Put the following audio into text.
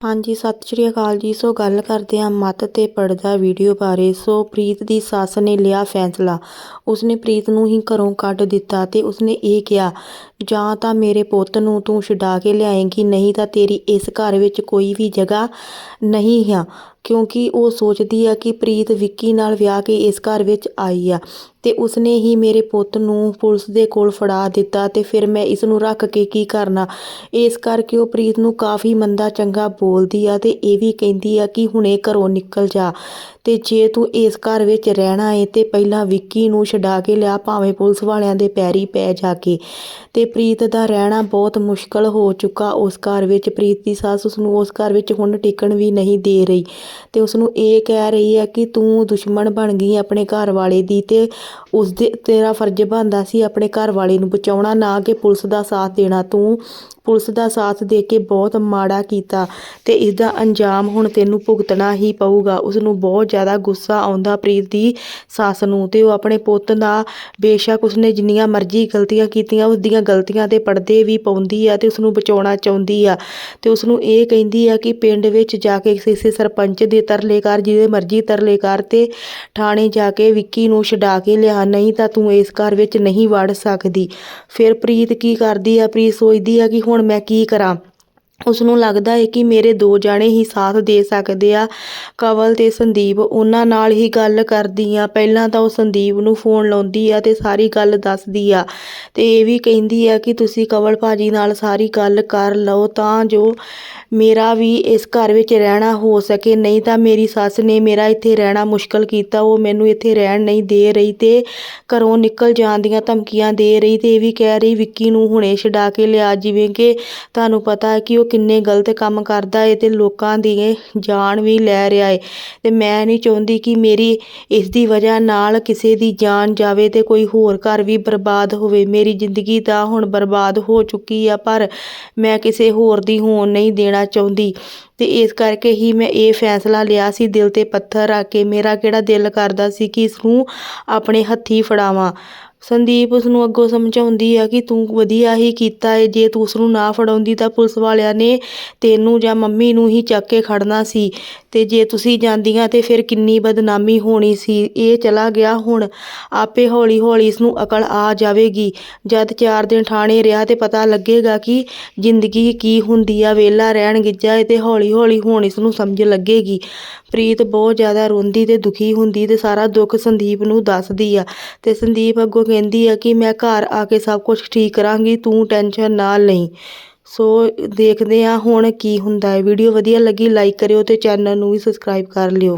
ਹਾਂਜੀ, ਸਤਿ ਸ਼੍ਰੀ ਅਕਾਲ ਜੀ। ਸੋ ਗੱਲ ਕਰਦੇ ਹਾਂ ਮੱਤ ਤੇ ਪੜਦਾ ਵੀਡੀਓ ਬਾਰੇ। ਸੋ ਪ੍ਰੀਤ ਦੀ ਸੱਸ ਨੇ ਲਿਆ ਫੈਸਲਾ। ਉਸਨੇ ਪ੍ਰੀਤ ਨੂੰ ਹੀ ਘਰੋਂ ਕੱਢ ਦਿੱਤਾ ਤੇ ਉਸਨੇ ਇਹ ਕਿਹਾ, ਜਾਂ ਤਾਂ ਮੇਰੇ ਪੁੱਤ ਨੂੰ ਤੂੰ ਛੁਡਾ ਕੇ ਲਿਆਏਂਗੀ, ਨਹੀਂ ਤਾਂ ਤੇਰੀ ਇਸ ਘਰ ਵਿੱਚ ਕੋਈ ਵੀ ਜਗ੍ਹਾ ਨਹੀਂ ਹੈ। ਕਿਉਂਕਿ ਉਹ ਸੋਚਦੀ ਆ ਕਿ ਪ੍ਰੀਤ ਵਿੱਕੀ ਨਾਲ ਵਿਆਹ ਕੇ ਇਸ ਘਰ ਵਿੱਚ ਆਈ ਆ ਤੇ ਉਸਨੇ ਹੀ ਮੇਰੇ ਪੁੱਤ ਨੂੰ ਪੁਲਿਸ ਦੇ ਕੋਲ ਫੜਾ ਦਿੱਤਾ ਤੇ ਫਿਰ ਮੈਂ ਇਸ ਨੂੰ ਰੱਖ ਕੇ ਕੀ ਕਰਨਾ? ਇਸ ਕਰਕੇ ਉਹ ਪ੍ਰੀਤ ਨੂੰ ਕਾਫੀ ਮੰਦਾ ਚੰਗਾ ਬੋਲਦੀ ਆ ਤੇ ਇਹ ਵੀ ਕਹਿੰਦੀ ਆ ਕਿ ਹੁਣੇ ਘਰੋਂ ਨਿਕਲ ਜਾ। ਤੇ ਜੇ ਤੂੰ ਇਸ ਘਰ ਵਿੱਚ ਰਹਿਣਾ ਏ, ਤੇ ਪਹਿਲਾਂ ਵਿੱਕੀ ਨੂੰ ਛਡਾ ਕੇ ਲਿਆ, ਭਾਵੇਂ ਪੁਲਿਸ ਵਾਲਿਆਂ ਦੇ ਪੈਰੀ ਪੈ ਜਾ ਕੇ। ਤੇ ਪ੍ਰੀਤ ਦਾ ਰਹਿਣਾ ਬਹੁਤ ਮੁਸ਼ਕਲ ਹੋ ਚੁੱਕਾ। ਉਸ ਘਰ ਵਿੱਚ ਪ੍ਰੀਤ ਦੀ ਸੱਸ ਉਸ ਨੂੰ ਉਸ ਘਰ ਵਿੱਚ ਹੁਣ ਟਿਕਣ ਵੀ ਨਹੀਂ ਦੇ ਰਹੀ। ਤੇ ਉਸ ਨੂੰ ਇਹ ਕਹਿ ਰਹੀ ਹੈ ਕਿ ਤੂੰ ਦੁਸ਼ਮਣ ਬਣ ਗਈ ਆਪਣੇ ਘਰ ਵਾਲੇ ਦੀ ਤੇ ਉਸ ਦੇ ਤੇਰਾ ਫਰਜ਼ ਬਣਦਾ ਸੀ ਆਪਣੇ ਘਰ ਵਾਲੇ ਨੂੰ ਬਚਾਉਣਾ, ਨਾ ਕਿ ਪੁਲਿਸ ਦਾ ਸਾਥ ਦੇਣਾ। ਤੂੰ ਪੁਲਿਸ ਦਾ ਸਾਥ ਦੇ ਕੇ ਬਹੁਤ ਮਾੜਾ ਕੀਤਾ ਤੇ ਇਸ ਦਾ ਅੰਜਾਮ ਹੁਣ ਤੈਨੂੰ ਭੁਗਤਣਾ ਹੀ ਪਊਗਾ। ਉਸ ਨੂੰ ਬਹੁਤ ਜ਼ਿਆਦਾ ਗੁੱਸਾ ਆਉਂਦਾ ਪ੍ਰੀਤ ਦੀ ਸੱਸ ਨੂੰ ਤੇ ਉਹ ਆਪਣੇ ਪੁੱਤ ਦਾ ਬੇਸ਼ੱਕ ਉਸਨੇ ਜਿੰਨੀਆਂ ਮਰਜ਼ੀ ਗਲਤੀਆਂ ਕੀਤੀਆਂ ਉਸ ਦੀਆਂ ਗਲਤੀਆਂ 'ਤੇ ਪਰਦੇ ਵੀ ਪਾਉਂਦੀ ਆ ਤੇ ਉਸ ਨੂੰ ਬਚਾਉਣਾ ਚਾਹੁੰਦੀ ਆ। ਤੇ ਉਸ ਨੂੰ ਇਹ ਕਹਿੰਦੀ ਆ ਕਿ ਪਿੰਡ ਵਿੱਚ ਜਾ ਕੇ ਕਿਸੇ ਸਰਪੰਚ ਦੇ ਤਰਲੇ ਕਰ, ਜਿਹਦੇ ਮਰਜ਼ੀ ਤਰਲੇ ਕਰ ਤੇ ਥਾਣੇ ਜਾ ਕੇ ਵਿੱਕੀ ਨੂੰ ਛਡਾ ਕੇ ਲਿਆ, ਨਹੀਂ ਤਾਂ ਤੂੰ ਇਸ ਘਰ ਵਿੱਚ ਨਹੀਂ ਵੜ ਸਕਦੀ। ਫਿਰ ਪ੍ਰੀਤ ਕੀ ਕਰਦੀ ਆ? ਪ੍ਰੀਤ ਸੋਚਦੀ ਆ ਕਿ ਹੁਣ ਮੈਂ ਕੀ ਕਰਾਂ? ਉਸ ਨੂੰ ਲੱਗਦਾ ਹੈ ਕਿ ਮੇਰੇ ਦੋ ਜਾਣੇ ਹੀ ਸਾਥ ਦੇ ਸਕਦੇ ਆ। ਕਵਲ ਤੇ ਸੰਦੀਪ ਉਹਨਾਂ ਨਾਲ ਹੀ ਗੱਲ ਕਰਦੀ ਆ ਪਹਿਲਾਂ ਤਾਂ ਉਹ ਸੰਦੀਪ ਨੂੰ ਫੋਨ ਲਾਉਂਦੀ ਆ ਤੇ ਸਾਰੀ ਗੱਲ ਦੱਸਦੀ ਆ। ਤੇ ਇਹ ਵੀ ਕਹਿੰਦੀ ਆ ਕਿ ਤੁਸੀਂ ਕਵਲ ਭਾਜੀ ਨਾਲ ਸਾਰੀ ਗੱਲ ਕਰ ਲਓ ਤਾਂ ਜੋ ਮੇਰਾ ਵੀ ਇਸ ਘਰ ਵਿੱਚ ਰਹਿਣਾ ਹੋ ਸਕੇ, ਨਹੀਂ ਤਾਂ ਮੇਰੀ ਸੱਸ ਨੇ ਮੇਰਾ ਇੱਥੇ ਰਹਿਣਾ ਮੁਸ਼ਕਲ ਕੀਤਾ, ਉਹ ਮੈਨੂੰ ਇੱਥੇ ਰਹਿਣ ਨਹੀਂ ਦੇ ਰਹੀ ਅਤੇ ਘਰੋਂ ਨਿਕਲ ਜਾਣ ਦੀਆਂ ਧਮਕੀਆਂ ਦੇ ਰਹੀ ਅਤੇ ਇਹ ਵੀ ਕਹਿ ਰਹੀ, ਵਿੱਕੀ ਨੂੰ ਹੁਣੇ ਛਡਾ ਕੇ ਲਿਆ, ਜਿਵੇਂ ਕਿ ਤੁਹਾਨੂੰ ਪਤਾ ਹੈ ਕਿ ਉਹ ਕਿੰਨੇ ਗਲਤ ਕੰਮ ਕਰਦਾ ਏ ਅਤੇ ਲੋਕਾਂ ਦੀ ਜਾਨ ਵੀ ਲੈ ਰਿਹਾ ਹੈ ਅਤੇ ਮੈਂ ਨਹੀਂ ਚਾਹੁੰਦੀ ਕਿ ਮੇਰੀ ਇਸ ਦੀ ਵਜ੍ਹਾ ਨਾਲ ਕਿਸੇ ਦੀ ਜਾਨ ਜਾਵੇ ਅਤੇ ਕੋਈ ਹੋਰ ਘਰ ਵੀ ਬਰਬਾਦ ਹੋਵੇ। ਮੇਰੀ ਜ਼ਿੰਦਗੀ ਤਾਂ ਹੁਣ ਬਰਬਾਦ ਹੋ ਚੁੱਕੀ ਆ, ਪਰ ਮੈਂ ਕਿਸੇ ਹੋਰ ਦੀ ਹੋਣ ਨਹੀਂ ਦੇਣਾ ਚਾਹੁੰਦੀ। ਤੇ ਇਸ ਕਰਕੇ ਹੀ ਮੈਂ ਇਹ ਫੈਸਲਾ ਲਿਆ ਸੀ, ਦਿਲ ਤੇ ਪੱਥਰ ਰੱਖ ਕੇ। ਮੇਰਾ ਕਿਹੜਾ ਦਿਲ ਕਰਦਾ ਸੀ ਕਿ ਇਸ ਨੂੰ ਆਪਣੇ ਹੱਥੀ ਫੜਾਵਾਂ। ਸੰਦੀਪ ਉਸ ਨੂੰ ਅੱਗੋਂ ਸਮਝਾਉਂਦੀ ਆ ਕਿ ਤੂੰ ਵਧੀਆ ਹੀ ਕੀਤਾ ਏ, ਜੇ ਤੂੰ ਉਸ ਨੂੰ ਨਾ ਫੜਾਉਂਦੀ ਤਾਂ ਪੁਲਿਸ ਵਾਲਿਆਂ ਨੇ ਤੈਨੂੰ ਜਾਂ ਮੰਮੀ ਨੂੰ ਹੀ ਚੱਕ ਕੇ ਖੜਨਾ ਸੀ। ਤੇ ਜੇ ਤੁਸੀਂ ਜਾਂਦੀਆਂ ਤੇ ਫਿਰ ਕਿੰਨੀ ਬਦਨਾਮੀ ਹੋਣੀ ਸੀ। ਇਹ ਚਲਾ ਗਿਆ ਹੁਣ। ਆਪੇ ਹੌਲੀ ਹੌਲੀ ਇਸ ਨੂੰ ਅਕਲ ਆ ਜਾਵੇਗੀ। ਜਦ ਚਾਰ ਦਿਨ ਠਾਣੇ ਰਿਹਾ ਤੇ ਪਤਾ ਲੱਗੇਗਾ ਕਿ ਜ਼ਿੰਦਗੀ ਕੀ ਹੁੰਦੀ ਆ। ਵੇਲਾ ਰਹਿਣ ਗਿੱਜਾ ਏ ਤੇ ਹੌਲੀ ਹੌਲੀ ਹੁਣ ਇਸ ਨੂੰ ਸਮਝ ਲੱਗੇਗੀ। ਪ੍ਰੀਤ ਬਹੁਤ ਜ਼ਿਆਦਾ ਰੋਂਦੀ ਤੇ ਦੁਖੀ ਹੁੰਦੀ ਤੇ ਸਾਰਾ ਦੁੱਖ ਸੰਦੀਪ ਨੂੰ ਦੱਸਦੀ ਆ। ਤੇ ਸੰਦੀਪ ਅੱਗੋਂ ਕਹਿੰਦੀ ਆ ਕਿ ਮੈਂ ਘਰ ਆ ਕੇ ਸਭ ਕੁਝ ਠੀਕ ਕਰਾਂਗੀ, ਤੂੰ ਟੈਨਸ਼ਨ ਨਾ ਲਈ। ਸੋ ਦੇਖਦੇ ਆ ਹੁਣ ਕੀ ਹੁੰਦਾ ਹੈ। ਵੀਡੀਓ ਵਧੀਆ ਲੱਗੀ, ਲਾਈਕ ਕਰਿਓ ਤੇ ਚੈਨਲ ਨੂੰ ਵੀ ਸਬਸਕ੍ਰਾਈਬ ਕਰ ਲਿਓ।